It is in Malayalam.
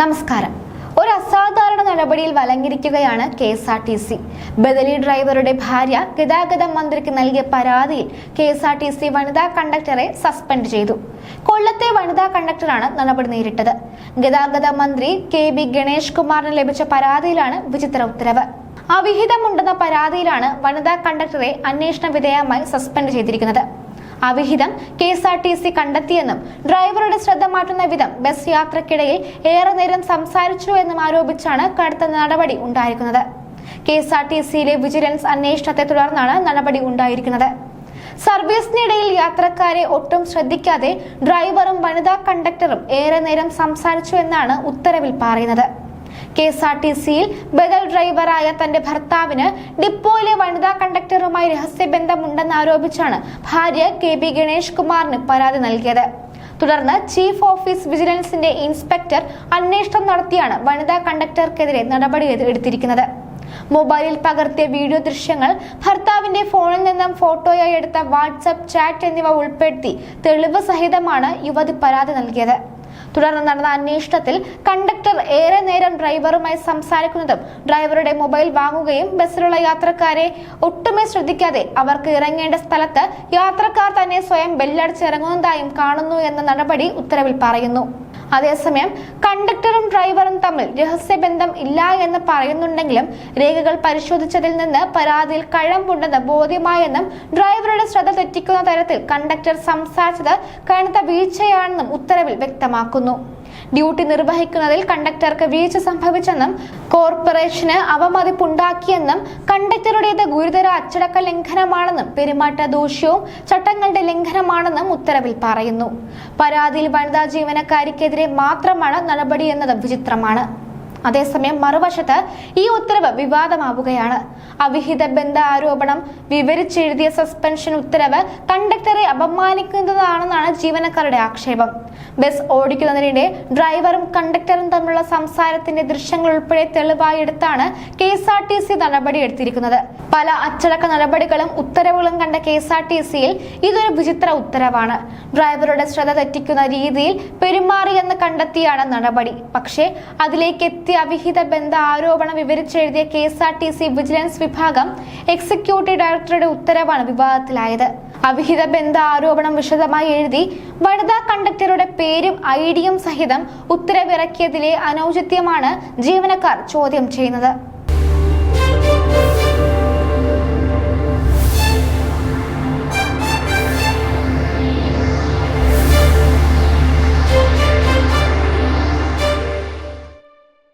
നമസ്കാരം. ഒരു അസാധാരണ നടപടിയിൽ വലങ്ങിരിക്കുകയാണ് K S R T C. ബദലി ഡ്രൈവറുടെ ഭാര്യ ഗതാഗത മന്ത്രിക്ക് നൽകിയ പരാതിയിൽ K S R T C വനിതാ കണ്ടക്ടറെ സസ്പെൻഡ് ചെയ്തു. കൊല്ലത്തെ വനിതാ കണ്ടക്ടറാണ് നടപടി നേരിട്ടത്. ഗതാഗത മന്ത്രി കെ ബി ഗണേഷ് കുമാറിന് ലഭിച്ച പരാതിയിലാണ് വിചിത്ര ഉത്തരവ്. അവിഹിതമുണ്ടെന്ന പരാതിയിലാണ് വനിതാ കണ്ടക്ടറെ അന്വേഷണ വിധേയമായി സസ്പെൻഡ് ചെയ്തിരിക്കുന്നത്. അവിഹിതം K S R T C കണ്ടെത്തിയെന്നും ഡ്രൈവറുടെ ശ്രദ്ധ മാറ്റുന്ന വിധം ബസ് യാത്രക്കിടയിൽ ഏറെ നേരം സംസാരിച്ചു എന്നും ആരോപിച്ചാണ് കടുത്ത നടപടി ഉണ്ടായിരിക്കുന്നത്. കെ എസ് ആർ ടി സിയിലെ വിജിലൻസ് അന്വേഷണത്തെ തുടർന്നാണ് നടപടി ഉണ്ടായിരിക്കുന്നത്. സർവീസിനിടയിൽ യാത്രക്കാരെ ഒട്ടും ശ്രദ്ധിക്കാതെ ഡ്രൈവറും വനിതാ കണ്ടക്ടറും ഏറെ നേരം സംസാരിച്ചു എന്നാണ് ഉത്തരവിൽ പറയുന്നത്. കെ എസ് ആർ ടി സിയിൽ ബദൽ ഡ്രൈവറായ തന്റെ ഭർത്താവിന് ഡിപ്പോയിലെ വനിതാ കണ്ടക്ടറുമായി രഹസ്യബന്ധമുണ്ടെന്ന് ആരോപിച്ചാണ് ഭാര്യ കെ ബി ഗണേഷ് കുമാറിന് പരാതി നൽകിയത്. തുടർന്ന് ചീഫ് ഓഫീസ് വിജിലൻസിന്റെ ഇൻസ്പെക്ടർ അന്വേഷണം നടത്തിയാണ് വനിതാ കണ്ടക്ടർക്കെതിരെ നടപടി എടുത്തിരിക്കുന്നത്. മൊബൈലിൽ പകർത്തിയ വീഡിയോ ദൃശ്യങ്ങൾ ഭർത്താവിന്റെ ഫോണിൽ നിന്നും ഫോട്ടോയായി എടുത്ത വാട്സപ്പ് ചാറ്റ് എന്നിവ ഉൾപ്പെടുത്തി തെളിവ് സഹിതമാണ് യുവതി പരാതി നൽകിയത്. തുടർന്ന് നടന്ന അന്വേഷണത്തിൽ കണ്ടക്ടർ ഏറെ നേരം ഡ്രൈവറുമായി സംസാരിക്കുന്നതും ഡ്രൈവറുടെ മൊബൈൽ വാങ്ങുകയും ബസ്സിലുള്ള യാത്രക്കാരെ ഒട്ടുമേ ശ്രദ്ധിക്കാതെ അവർക്ക് ഇറങ്ങേണ്ട സ്ഥലത്ത് യാത്രക്കാർ തന്നെ സ്വയം ബെല്ലടിച്ചിറങ്ങുന്നതായും കാണുന്നു എന്ന നടപടി ഉത്തരവിൽ പറയുന്നു. അതേസമയം കണ്ടക്ടറും ഡ്രൈവറും തമ്മിൽ രഹസ്യബന്ധം ഇല്ല എന്ന് പറയുന്നുണ്ടെങ്കിലും രേഖകൾ പരിശോധിച്ചതിൽ നിന്ന് പരാതിയിൽ കഴമ്പുണ്ടെന്ന് ബോധ്യമായെന്നും ഡ്രൈവറുടെ ശ്രദ്ധ തെറ്റിക്കുന്ന തരത്തിൽ കണ്ടക്ടർ സംസാരിച്ചത് കനത്ത വീഴ്ചയാണെന്നും ഉത്തരവിൽ വ്യക്തമാക്കുന്നു. ഡ്യൂട്ടി നിർവഹിക്കുന്നതിൽ കണ്ടക്ടർക്ക് വീഴ്ച സംഭവിച്ചെന്നും കോർപ്പറേഷന് അവമതിപ്പുണ്ടാക്കിയെന്നും കണ്ടക്ടറുടേത് ഗുരുതര അച്ചടക്ക ലംഘനമാണെന്നും പെരുമാറ്റ ദോഷ്യവും ചട്ടങ്ങളുടെ ലംഘനമാണെന്നും ഉത്തരവിൽ പറയുന്നു. പരാതിയിൽ വനിതാ ജീവനക്കാരിക്കെതിരെ മാത്രമാണ് നടപടി എന്നത് വിചിത്രമാണ്. അതേസമയം മറുവശത്ത് ഈ ഉത്തരവ് വിവാദമാവുകയാണ്. അവിഹിത ബന്ധ ആരോപണം വിവരിച്ചെഴുതിയ സസ്പെൻഷൻ ഉത്തരവ് കണ്ടക്ടറെ അപമാനിക്കുന്നതാണെന്നാണ് ജീവനക്കാരുടെ ആക്ഷേപം. ബസ് ഓടിക്കുന്നതിനിടെ ഡ്രൈവറും കണ്ടക്ടറും തമ്മിലുള്ള സംസാരത്തിന്റെ ദൃശ്യങ്ങൾ ഉൾപ്പെടെ തെളിവായി എടുത്താണ് K S R T C നടപടിയെടുത്തിരിക്കുന്നത്. പല അച്ചടക്ക നടപടികളും ഉത്തരവുകളും കണ്ട കെ എസ് ആർ ടി സിയിൽ ഇതൊരു വിചിത്ര ഉത്തരവാണ്. ഡ്രൈവറുടെ ശ്രദ്ധ തെറ്റിക്കുന്ന രീതിയിൽ പെരുമാറിയെന്ന് കണ്ടെത്തിയാണ് നടപടി. പക്ഷേ അതിലേക്ക് എത്തിയ അവിഹിത ബന്ധ ആരോപണം വിവരിച്ചെഴുതിയ K S R T C vigilance വിഭാഗം എക്സിക്യൂട്ടീവ് ഡയറക്ടറുടെ ഉത്തരവാണ് വിവാദത്തിലായത്. അവിഹിത ബന്ധ ആരോപണം വിശദമായി എഴുതി വനിതാ കണ്ടക്ടറുടെ പേരും ഐഡിയും സഹിതം ഉത്തരവിറക്കിയതിലെ അനൗചിത്യമാണ് ജീവനക്കാർ ചോദ്യം ചെയ്യുന്നത്.